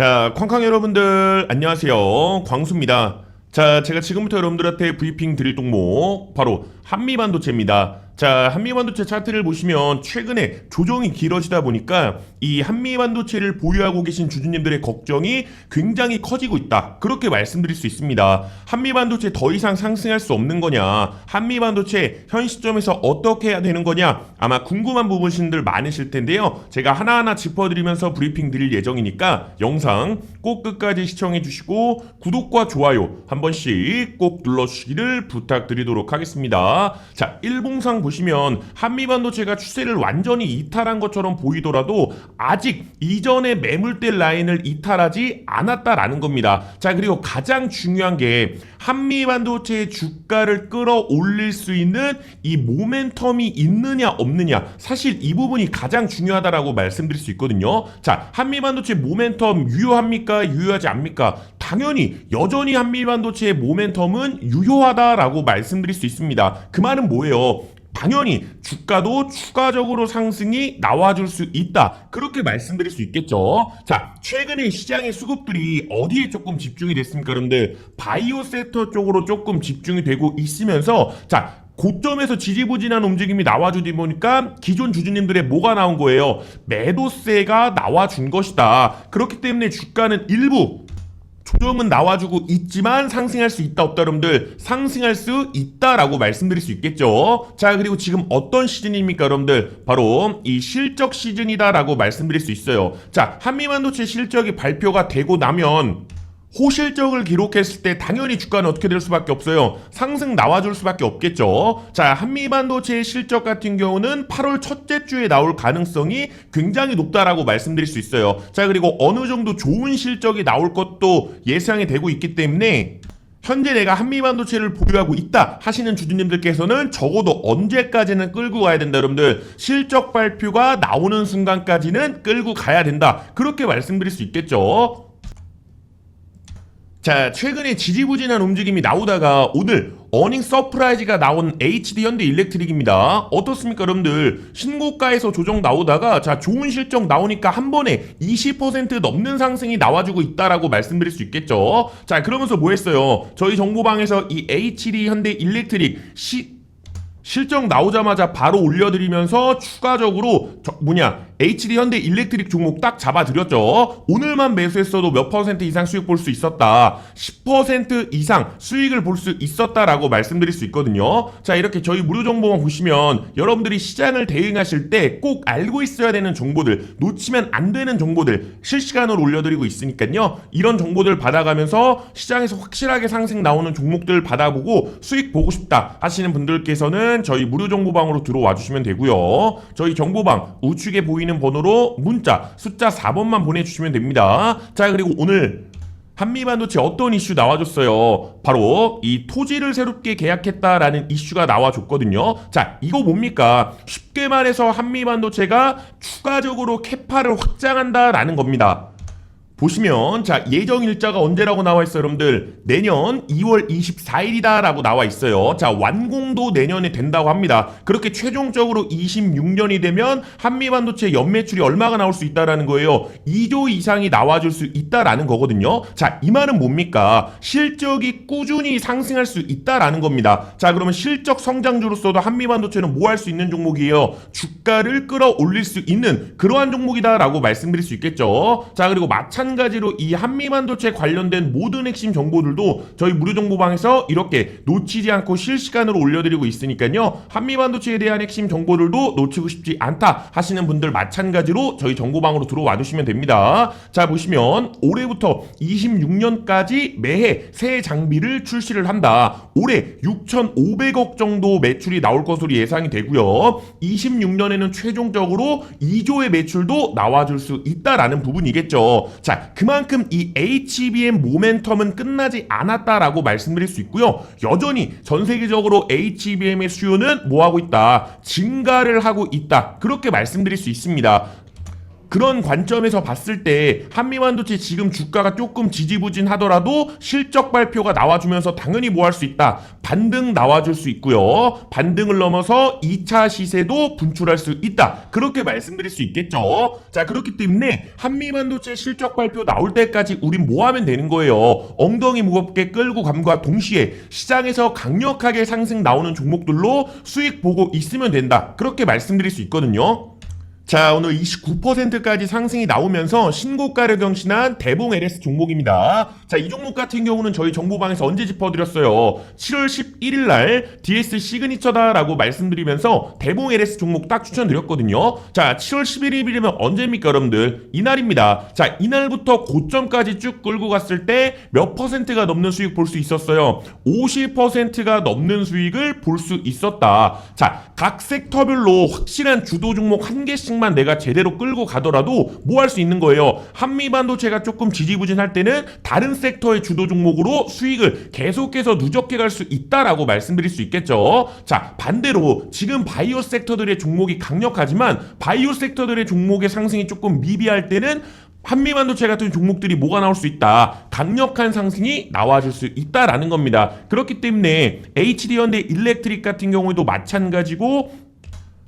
자, 쾅쾅 여러분들 안녕하세요. 광수입니다. 자, 제가 지금부터 여러분들한테 브리핑 드릴 종목 바로 한미 반도체입니다. 자, 한미 반도체 차트를 보시면 최근에 조정이 길어지다 보니까 이 한미 반도체를 보유하고 계신 주주님들의 걱정이 굉장히 커지고 있다. 그렇게 말씀드릴 수 있습니다. 한미 반도체 더 이상 상승할 수 없는 거냐? 한미 반도체 현 시점에서 어떻게 해야 되는 거냐? 아마 궁금한 부분신들 많으실 텐데요. 제가 하나하나 짚어드리면서 브리핑 드릴 예정이니까 영상 꼭 끝까지 시청해 주시고 구독과 좋아요 한 번씩 꼭 눌러 주시기를 부탁드리도록 하겠습니다. 자, 일봉상 보시면 한미 반도체가 추세를 완전히 이탈한 것처럼 보이더라도 아직 이전의 매물대 라인을 이탈하지 않았다라는 겁니다. 자, 그리고 가장 중요한 게 한미 반도체의 주가를 끌어올릴 수 있는 이 모멘텀이 있느냐 없느냐 사실 이 부분이 가장 중요하다라고 말씀드릴 수 있거든요. 자, 한미 반도체 모멘텀 유효합니까? 유효하지 않습니까? 당연히 여전히 한미 반도체의 모멘텀은 유효하다라고 말씀드릴 수 있습니다. 그 말은 뭐예요? 당연히 주가도 추가적으로 상승이 나와줄 수 있다. 그렇게 말씀드릴 수 있겠죠. 자, 최근에 시장의 수급들이 어디에 조금 집중이 됐습니까? 여러분들, 바이오 섹터 쪽으로 조금 집중이 되고 있으면서, 자, 고점에서 지지부진한 움직임이 나와주다 보니까 기존 주주님들의 뭐가 나온 거예요? 매도세가 나와준 것이다. 그렇기 때문에 주가는 일부 조정은 나와주고 있지만 상승할 수 있다 없다 여러분들 상승할 수 있다라고 말씀드릴 수 있겠죠? 자 그리고 지금 어떤 시즌입니까 여러분들? 바로 이 실적 시즌이다라고 말씀드릴 수 있어요. 자 한미반도체 실적이 발표가 되고 나면 호실적을 기록했을 때 당연히 주가는 어떻게 될 수밖에 없어요. 상승 나와줄 수밖에 없겠죠. 자, 한미반도체의 실적 같은 경우는 8월 첫째 주에 나올 가능성이 굉장히 높다라고 말씀드릴 수 있어요. 자, 그리고 어느 정도 좋은 실적이 나올 것도 예상이 되고 있기 때문에 현재 내가 한미반도체를 보유하고 있다 하시는 주주님들께서는 적어도 언제까지는 끌고 가야 된다 여러분들 실적 발표가 나오는 순간까지는 끌고 가야 된다 그렇게 말씀드릴 수 있겠죠 자, 최근에 지지부진한 움직임이 나오다가 오늘 어닝 서프라이즈가 나온 HD 현대 일렉트릭입니다. 어떻습니까, 여러분들? 신고가에서 조정 나오다가 자, 좋은 실적 나오니까 한 번에 20% 넘는 상승이 나와주고 있다라고 말씀드릴 수 있겠죠. 자, 그러면서 뭐 했어요? 저희 정보방에서 이 HD 현대 일렉트릭 시 실적 나오자마자 바로 올려드리면서 추가적으로 저, 뭐냐 HD 현대 일렉트릭 종목 딱 잡아드렸죠. 오늘만 매수했어도 몇 퍼센트 이상 수익 볼 수 있었다. 10% 이상 수익을 볼 수 있었다라고 말씀드릴 수 있거든요. 자 이렇게 저희 무료 정보만 보시면 여러분들이 시장을 대응하실 때 꼭 알고 있어야 되는 정보들 놓치면 안 되는 정보들 실시간으로 올려드리고 있으니까요. 이런 정보들 받아가면서 시장에서 확실하게 상승 나오는 종목들 받아보고 수익 보고 싶다 하시는 분들께서는 저희 무료 정보방으로 들어와 주시면 되고요. 저희 정보방 우측에 보이는 번호로 문자 숫자 4번만 보내주시면 됩니다. 자 그리고 오늘 한미 반도체 어떤 이슈 나와줬어요? 바로 이 토지를 새롭게 계약했다라는 이슈가 나와줬거든요. 자, 이거 뭡니까? 쉽게 말해서 한미 반도체가 추가적으로 캐파를 확장한다라는 겁니다. 보시면 자 예정 일자가 언제라고 나와 있어요 여러분들? 내년 2월 24일이다 라고 나와 있어요. 자 완공도 내년에 된다고 합니다. 그렇게 최종적으로 26년이 되면 한미반도체 연매출이 얼마가 나올 수 있다라는 거예요. 2조 이상이 나와줄 수 있다라는 거거든요. 자 이 말은 뭡니까? 실적이 꾸준히 상승할 수 있다라는 겁니다. 자 그러면 실적 성장주로서도 한미반도체는 뭐 할 수 있는 종목이에요? 주가를 끌어올릴 수 있는 그러한 종목이다 라고 말씀드릴 수 있겠죠. 자 그리고 마찬가지로 마찬가지로 이 한미반도체 관련된 모든 핵심 정보들도 저희 무료 정보방에서 이렇게 놓치지 않고 실시간으로 올려드리고 있으니까요. 한미반도체에 대한 핵심 정보들도 놓치고 싶지 않다 하시는 분들 마찬가지로 저희 정보방으로 들어와 주시면 됩니다. 자 보시면 올해부터 26년까지 매해 새 장비를 출시를 한다. 올해 6,500억 정도 매출이 나올 것으로 예상이 되고요. 26년에는 최종적으로 2조의 매출도 나와줄 수 있다라는 부분이겠죠. 자 그만큼 이 HBM 모멘텀은 끝나지 않았다라고 말씀드릴 수 있고요. 여전히 전 세계적으로 HBM의 수요는 뭐 하고 있다? 증가를 하고 있다. 그렇게 말씀드릴 수 있습니다. 그런 관점에서 봤을 때 한미반도체 지금 주가가 조금 지지부진하더라도 실적 발표가 나와주면서 당연히 뭐 할 수 있다. 반등 나와줄 수 있고요. 반등을 넘어서 2차 시세도 분출할 수 있다. 그렇게 말씀드릴 수 있겠죠. 자 그렇기 때문에 한미반도체 실적 발표 나올 때까지 우린 뭐 하면 되는 거예요. 엉덩이 무겁게 끌고 감과 동시에 시장에서 강력하게 상승 나오는 종목들로 수익 보고 있으면 된다. 그렇게 말씀드릴 수 있거든요. 자, 오늘 29%까지 상승이 나오면서 신고가를 경신한 대봉 LS 종목입니다. 자, 이 종목 같은 경우는 저희 정보방에서 언제 짚어드렸어요? 7월 11일 날 DS 시그니처다라고 말씀드리면서 대봉 LS 종목 딱 추천드렸거든요. 자, 7월 11일이면 언제입니까, 여러분들? 이날입니다. 자, 이날부터 고점까지 쭉 끌고 갔을 때 몇 퍼센트가 넘는 수익 볼 수 있었어요? 50%가 넘는 수익을 볼 수 있었다. 자, 각 섹터별로 확실한 주도 종목 한 개씩 만 내가 제대로 끌고 가더라도 뭐 할 수 있는 거예요. 한미 반도체가 조금 지지부진할 때는 다른 섹터의 주도 종목으로 수익을 계속해서 누적해 갈 수 있다라고 말씀드릴 수 있겠죠. 자, 반대로 지금 바이오 섹터들의 종목이 강력하지만 바이오 섹터들의 종목의 상승이 조금 미비할 때는 한미반도체 같은 종목들이 뭐가 나올 수 있다. 강력한 상승이 나와줄 수 있다라는 겁니다. 그렇기 때문에 HD현대 일렉트릭 같은 경우에도 마찬가지고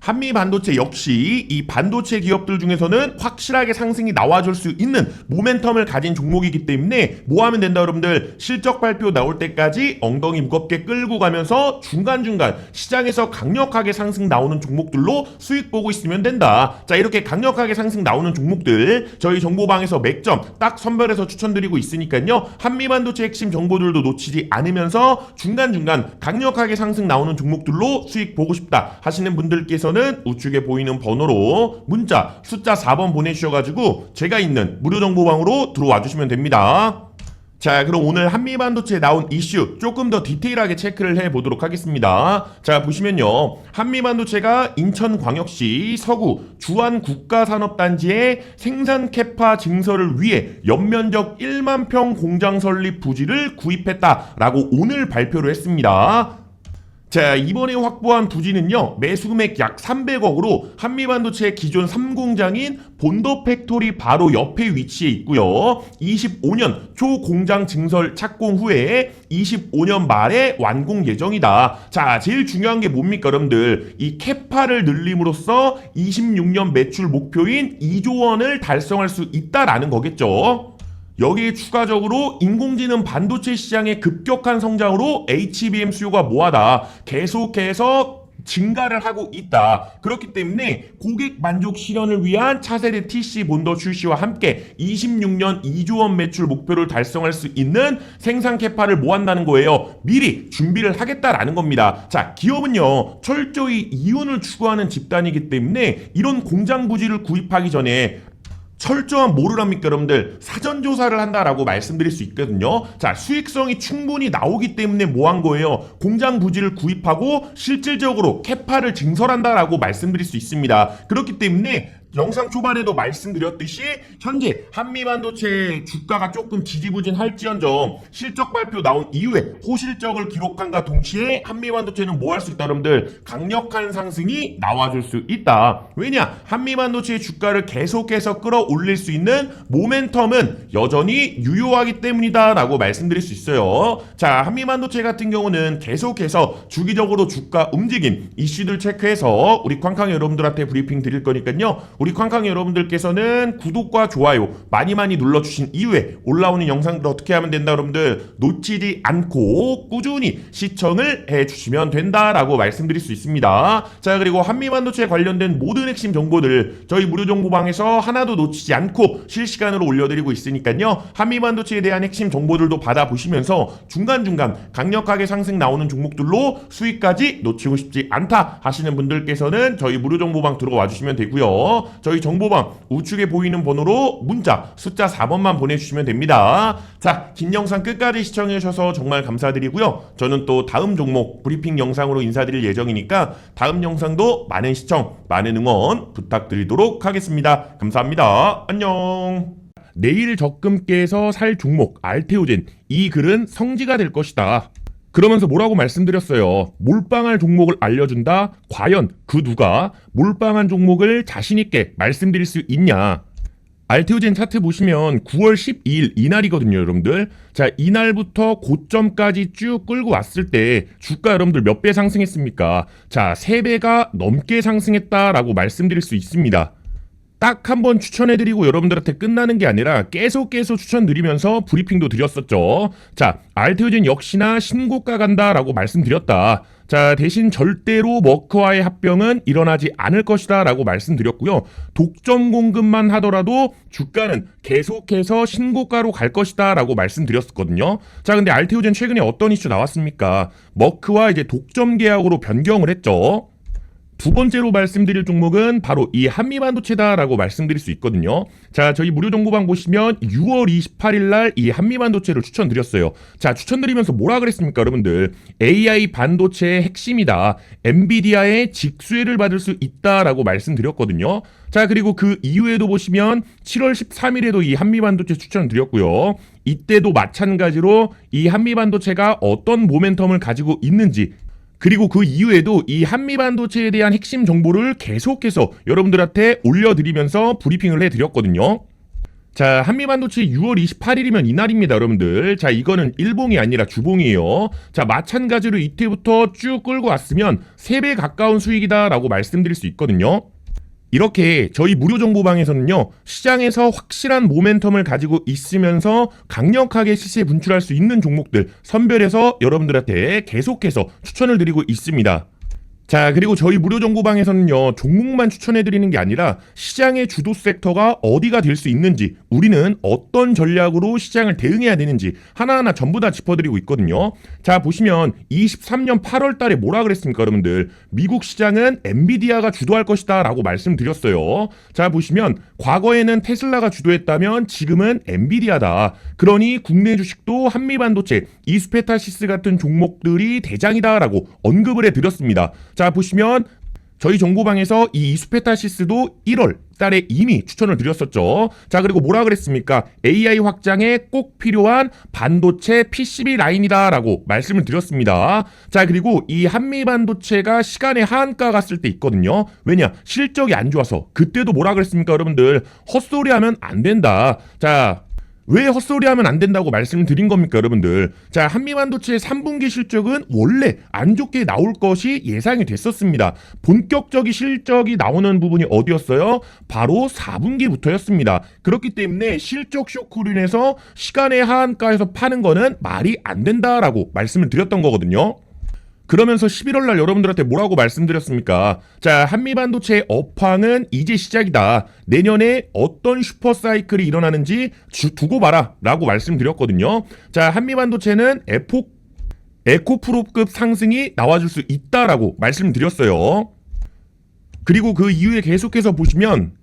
한미 반도체 역시 이 반도체 기업들 중에서는 확실하게 상승이 나와줄 수 있는 모멘텀을 가진 종목이기 때문에 뭐 하면 된다 여러분들? 실적 발표 나올 때까지 엉덩이 무겁게 끌고 가면서 중간중간 시장에서 강력하게 상승 나오는 종목들로 수익 보고 있으면 된다. 자 이렇게 강력하게 상승 나오는 종목들 저희 정보방에서 맥점 딱 선별해서 추천드리고 있으니까요. 한미 반도체 핵심 정보들도 놓치지 않으면서 중간중간 강력하게 상승 나오는 종목들로 수익 보고 싶다 하시는 분들께서 는 우측에 보이는 번호로 문자 숫자 4번 보내주셔가지고 제가 있는 무료 정보방으로 들어와 주시면 됩니다. 자, 그럼 오늘 한미 반도체에 나온 이슈 조금 더 디테일하게 체크를 해 보도록 하겠습니다. 자, 보시면요. 한미 반도체가 인천광역시 서구 주안 국가산업단지의 생산 캐파 증설을 위해 연면적 1만 평 공장 설립 부지를 구입했다라고 오늘 발표를 했습니다. 자, 이번에 확보한 부지는요, 매수금액 약 300억으로 한미반도체 기존 3공장인 본도 팩토리 바로 옆에 위치해 있고요. 25년 초 공장 증설 착공 후에 25년 말에 완공 예정이다. 자, 제일 중요한 게 뭡니까, 여러분들? 이 캐파를 늘림으로써 26년 매출 목표인 2조 원을 달성할 수 있다라는 거겠죠. 여기에 추가적으로 인공지능 반도체 시장의 급격한 성장으로 HBM 수요가 뭐하다 계속해서 증가를 하고 있다. 그렇기 때문에 고객 만족 실현을 위한 차세대 TC 본더 출시와 함께 26년 2조 원 매출 목표를 달성할 수 있는 생산 캐파를 모한다는 거예요. 미리 준비를 하겠다라는 겁니다. 자, 기업은요, 철저히 이윤을 추구하는 집단이기 때문에 이런 공장 부지를 구입하기 전에 철저한 뭐를 합니까 여러분들 사전 조사를 한다라고 말씀드릴 수 있거든요. 자 수익성이 충분히 나오기 때문에 뭐 한 거예요? 공장 부지를 구입하고 실질적으로 캐파를 증설한다라고 말씀드릴 수 있습니다. 그렇기 때문에 영상 초반에도 말씀드렸듯이 현재 한미반도체 주가가 조금 지지부진할지언정 실적 발표 나온 이후에 호실적을 기록한과 동시에 한미반도체는 뭐 할 수 있다 여러분들? 강력한 상승이 나와줄 수 있다. 왜냐? 한미반도체의 주가를 계속해서 끌어올릴 수 있는 모멘텀은 여전히 유효하기 때문이다 라고 말씀드릴 수 있어요. 자 한미반도체 같은 경우는 계속해서 주기적으로 주가 움직임 이슈들 체크해서 우리 쾅쾅 여러분들한테 브리핑 드릴 거니까요 우리 쾅쾅 여러분들께서는 구독과 좋아요 많이 많이 눌러주신 이후에 올라오는 영상들 어떻게 하면 된다 여러분들 놓치지 않고 꾸준히 시청을 해주시면 된다라고 말씀드릴 수 있습니다. 자 그리고 한미반도체 관련된 모든 핵심 정보들 저희 무료 정보방에서 하나도 놓치지 않고 실시간으로 올려드리고 있으니까요. 한미반도체에 대한 핵심 정보들도 받아보시면서 중간중간 강력하게 상승 나오는 종목들로 수익까지 놓치고 싶지 않다 하시는 분들께서는 저희 무료 정보방 들어와 주시면 되고요 저희 정보방 우측에 보이는 번호로 문자 숫자 4번만 보내주시면 됩니다. 자, 긴 영상 끝까지 시청해주셔서 정말 감사드리고요. 저는 또 다음 종목 브리핑 영상으로 인사드릴 예정이니까 다음 영상도 많은 시청, 많은 응원 부탁드리도록 하겠습니다. 감사합니다. 안녕. 내일 적금께서 살 종목 알테오젠 이 글은 성지가 될 것이다. 그러면서 뭐라고 말씀드렸어요. 몰빵할 종목을 알려준다. 과연 그 누가 몰빵한 종목을 자신있게 말씀드릴 수 있냐? 알테오젠 차트 보시면 9월 12일 이날이거든요, 여러분들. 자, 이날부터 고점까지 쭉 끌고 왔을 때 주가 여러분들 몇 배 상승했습니까? 자, 3배가 넘게 상승했다라고 말씀드릴 수 있습니다. 딱 한 번 추천해드리고 여러분들한테 끝나는 게 아니라 계속 계속 추천드리면서 브리핑도 드렸었죠. 자, 알테오젠 역시나 신고가 간다라고 말씀드렸다. 자, 대신 절대로 머크와의 합병은 일어나지 않을 것이다 라고 말씀드렸고요. 독점 공급만 하더라도 주가는 계속해서 신고가로 갈 것이다 라고 말씀드렸었거든요. 자, 근데 알테오젠 최근에 어떤 이슈 나왔습니까? 머크와 이제 독점 계약으로 변경을 했죠. 두 번째로 말씀드릴 종목은 바로 이 한미 반도체다라고 말씀드릴 수 있거든요. 자, 저희 무료 정보방 보시면 6월 28일 날 이 한미 반도체를 추천드렸어요. 자, 추천드리면서 뭐라 그랬습니까, 여러분들? AI 반도체의 핵심이다. 엔비디아의 직수혜를 받을 수 있다라고 말씀드렸거든요. 자, 그리고 그 이후에도 보시면 7월 13일에도 이 한미 반도체 추천드렸고요. 이때도 마찬가지로 이 한미 반도체가 어떤 모멘텀을 가지고 있는지 그리고 그 이후에도 이 한미 반도체에 대한 핵심 정보를 계속해서 여러분들한테 올려드리면서 브리핑을 해드렸거든요. 자, 한미 반도체 6월 28일이면 이날입니다, 여러분들. 자, 이거는 일봉이 아니라 주봉이에요. 자, 마찬가지로 이때부터 쭉 끌고 왔으면 3배 가까운 수익이다라고 말씀드릴 수 있거든요. 이렇게 저희 무료 정보방에서는요 시장에서 확실한 모멘텀을 가지고 있으면서 강력하게 시세 분출할 수 있는 종목들 선별해서 여러분들한테 계속해서 추천을 드리고 있습니다. 자, 그리고 저희 무료 정보방에서는요, 종목만 추천해드리는 게 아니라 시장의 주도 섹터가 어디가 될 수 있는지, 우리는 어떤 전략으로 시장을 대응해야 되는지 하나하나 전부 다 짚어드리고 있거든요. 자, 보시면 23년 8월 달에 뭐라 그랬습니까, 여러분들? 미국 시장은 엔비디아가 주도할 것이다 라고 말씀드렸어요. 자, 보시면 과거에는 테슬라가 주도했다면 지금은 엔비디아다. 그러니 국내 주식도 한미반도체, 이스페타시스 같은 종목들이 대장이다 라고 언급을 해드렸습니다. 자 보시면 저희 정보방에서 이 이스페타시스도 1월 달에 이미 추천을 드렸었죠. 자 그리고 뭐라 그랬습니까? AI 확장에 꼭 필요한 반도체 PCB 라인이다라고 말씀을 드렸습니다. 자 그리고 이 한미 반도체가 시간의 하한가 갔을 때 있거든요. 왜냐 실적이 안 좋아서 그때도 뭐라 그랬습니까, 여러분들? 헛소리 하면 안 된다. 자 왜 헛소리하면 안 된다고 말씀드린 겁니까, 여러분들? 자, 한미반도체의 3분기 실적은 원래 안 좋게 나올 것이 예상이 됐었습니다. 본격적인 실적이 나오는 부분이 어디였어요? 바로 4분기부터였습니다. 그렇기 때문에 실적 쇼크로 인해서 시간의 하한가에서 파는 거는 말이 안 된다라고 말씀을 드렸던 거거든요. 그러면서 11월 날 여러분들한테 뭐라고 말씀드렸습니까? 자, 한미 반도체의 업황은 이제 시작이다. 내년에 어떤 슈퍼 사이클이 일어나는지 주, 두고 봐라라고 말씀드렸거든요. 자, 한미 반도체는 에포 에코프로급 상승이 나와줄 수 있다라고 말씀드렸어요. 그리고 그 이후에 계속해서 보시면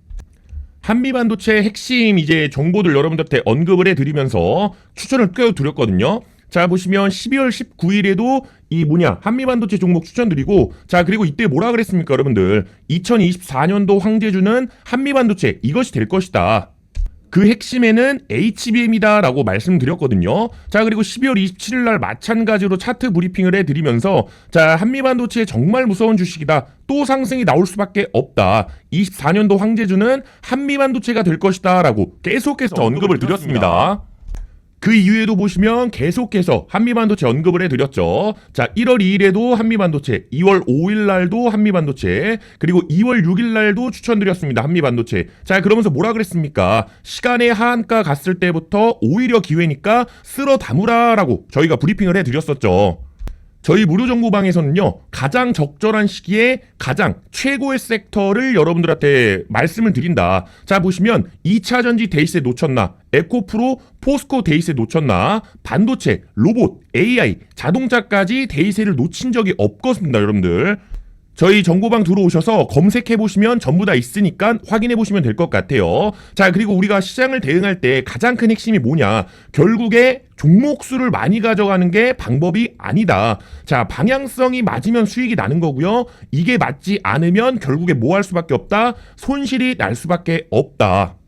한미 반도체 핵심 이제 정보들 여러분들한테 언급을 해드리면서 추천을 꽤 드렸거든요. 자 보시면 12월 19일에도 이 뭐냐 한미 반도체 종목 추천드리고 자 그리고 이때 뭐라 그랬습니까 여러분들 2024년도 황제주는 한미 반도체 이것이 될 것이다 그 핵심에는 HBM이다 라고 말씀드렸거든요. 자, 그리고 12월 27일 날 마찬가지로 차트 브리핑을 해드리면서 자, 한미반도체 정말 무서운 주식이다. 또 상승이 나올 수밖에 없다. 24년도 황제주는 한미반도체가 될 것이다 라고 계속해서 언급을 드렸습니다. 그 이후에도 보시면 계속해서 한미반도체 언급을 해드렸죠. 자, 1월 2일에도 한미반도체, 2월 5일 날도 한미반도체, 그리고 2월 6일 날도 추천드렸습니다. 한미반도체. 자, 그러면서 뭐라 그랬습니까? 시간의 하한가 갔을 때부터 오히려 기회니까 쓸어 담으라라고 저희가 브리핑을 해드렸었죠. 저희 무료 정보방에서는요 가장 적절한 시기에 가장 최고의 섹터를 여러분들한테 말씀을 드린다. 자 보시면 2차 전지 데이스에 놓쳤나, 에코프로, 포스코 데이스에 놓쳤나, 반도체, 로봇, AI, 자동차까지 데이스를 놓친 적이 없거든요, 여러분들. 저희 정보방 들어오셔서 검색해 보시면 전부 다 있으니까 확인해 보시면 될 것 같아요. 자, 그리고 우리가 시장을 대응할 때 가장 큰 핵심이 뭐냐? 결국에 종목 수를 많이 가져가는 게 방법이 아니다. 자, 방향성이 맞으면 수익이 나는 거고요. 이게 맞지 않으면 결국에 뭐 할 수밖에 없다? 손실이 날 수밖에 없다.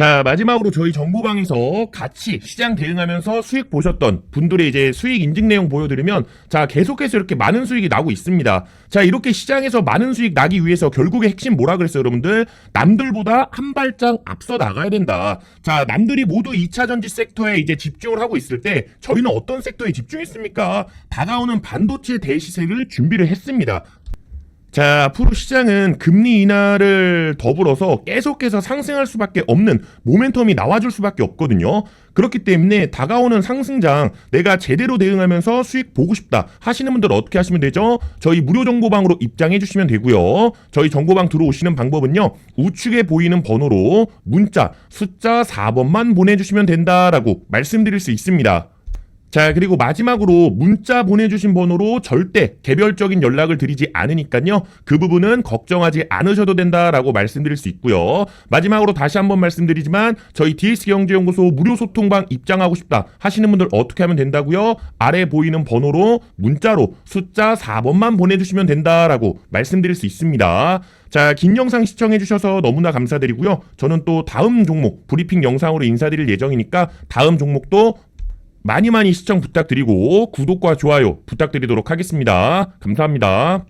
자, 마지막으로 저희 정보방에서 같이 시장 대응하면서 수익 보셨던 분들의 이제 수익 인증 내용 보여드리면 자, 계속해서 이렇게 많은 수익이 나고 있습니다. 자, 이렇게 시장에서 많은 수익 나기 위해서 결국에 핵심 뭐라 그랬어요, 여러분들? 남들보다 한 발짝 앞서 나가야 된다. 자, 남들이 모두 2차 전지 섹터에 이제 집중을 하고 있을 때 저희는 어떤 섹터에 집중했습니까? 다가오는 반도체 대시세를 준비를 했습니다. 자, 앞으로 시장은 금리 인하를 더불어서 계속해서 상승할 수밖에 없는 모멘텀이 나와줄 수밖에 없거든요. 그렇기 때문에 다가오는 상승장 내가 제대로 대응하면서 수익 보고 싶다 하시는 분들 어떻게 하시면 되죠? 저희 무료 정보방으로 입장해 주시면 되고요. 저희 정보방 들어오시는 방법은요. 우측에 보이는 번호로 문자 숫자 4번만 보내주시면 된다라고 말씀드릴 수 있습니다. 자, 그리고 마지막으로 문자 보내주신 번호로 절대 개별적인 연락을 드리지 않으니까요. 그 부분은 걱정하지 않으셔도 된다라고 말씀드릴 수 있고요. 마지막으로 다시 한번 말씀드리지만 저희 DS경제연구소 무료 소통방 입장하고 싶다 하시는 분들 어떻게 하면 된다고요? 아래 보이는 번호로 문자로 숫자 4번만 보내주시면 된다라고 말씀드릴 수 있습니다. 자, 긴 영상 시청해주셔서 너무나 감사드리고요. 저는 또 다음 종목 브리핑 영상으로 인사드릴 예정이니까 다음 종목도 많이 많이 시청 부탁드리고 구독과 좋아요 부탁드리도록 하겠습니다. 감사합니다.